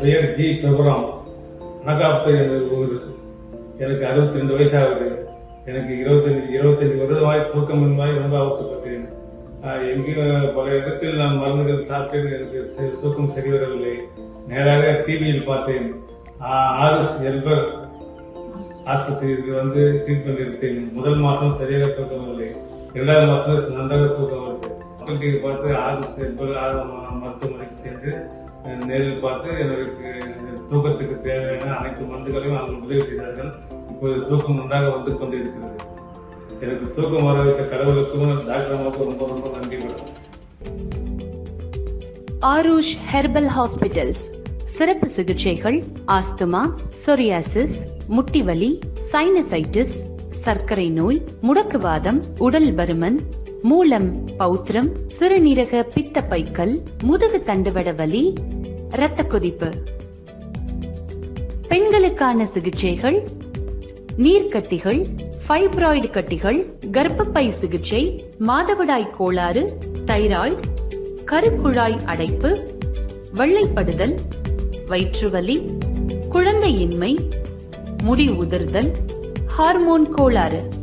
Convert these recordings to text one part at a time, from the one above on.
பெயர் ஜி பிரபுராம். அனகாப்த ஊர். எனக்கு அறுபத்தி ரெண்டு வயசாகுது. எனக்கு இருபத்தஞ்சி இருபத்தஞ்சி வருடமாய் தூக்கமின்மாய் ரொம்ப அவசரப்பட்டேன். எங்கேயும் பல இடத்தில் நான் மருந்துகள் சாப்பிட்டேன். எனக்கு தூக்கம் சரி வரவில்லை நேராக டிவியில் பார்த்தேன். ஆர்எஸ் எல்பர் ஆஸ்பத்திரிக்கு வந்து ட்ரீட்மெண்ட் எடுத்தேன். முதல் மாதம் சரியாக தூக்கம் இல்லை. இரண்டாவது மாதம் நன்றாக தூக்கம் வருது. மக்கள் டிவி பார்த்து ஆர்எஸ் எல்பர் மருத்துவமனைக்கு சென்று நேரில் பார்த்து எனக்கு தூக்கத்துக்கு தேவையான அனைத்து மருந்துகளையும் அவர்கள் உதவி செய்தார்கள். இப்போது தூக்கம் நன்றாக வந்து கொண்டு இருக்கிறது எனக்கு தூக்கம் வர வைத்த கடவுளுக்கும் டாக்டர் அம்மாவுக்கும் ரொம்ப ரொம்ப நன்றி மேடம். Aarush herbal hospitals. சிறப்பு சிகிச்சைகள் ஆஸ்துமா சொரியாசிஸ் முட்டிவலி சைனசைட்டிஸ் சர்க்கரை நோய் முடக்குவாதம் உடல் பருமன் மூலம் பௌத்திரம் சுரநீரக பித்த பைக்கல் முதுகு தண்டுவட வலி இரத்த கொதிப்பு பெண்களுக்கான சிகிச்சைகள் நீர்க்கட்டிகள் ஃபைப்ராய்டு கட்டிகள் கர்ப்பப்பை சிகிச்சை மாதவிடாய் கோளாறு தைராய்டு கருக்குழாய் அடைப்பு வெள்ளைப்படுதல் வயிற்றுவலி குழந்தையின்மை முடி உதிர்தல் ஹார்மோன் கோளாறு.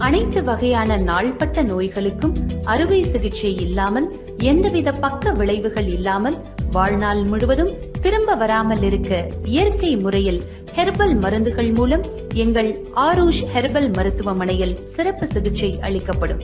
அனைத்து வகையான நாள்பட்ட நோய்களுக்கும் அறுவை சிகிச்சை இல்லாமல் எந்தவித பக்க விளைவுகள் இல்லாமல் வாழ்நாள் முழுவதும் திரும்ப வராமல் இருக்க இயற்கை முறையில் ஹெர்பல் மருந்துகள் மூலம் எங்கள் ஆரூஷ் ஹெர்பல் மருத்துவமனையில் சிறப்பு சிகிச்சை அளிக்கப்படும்.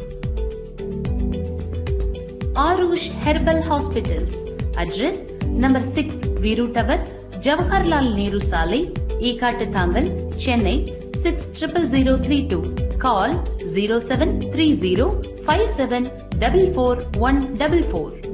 Aarush herbal hospitals. Address number six Veeru tower Jawaharlal Nehru சாலை Ekkattuthangal Chennai six triple zero three two call 0730 5744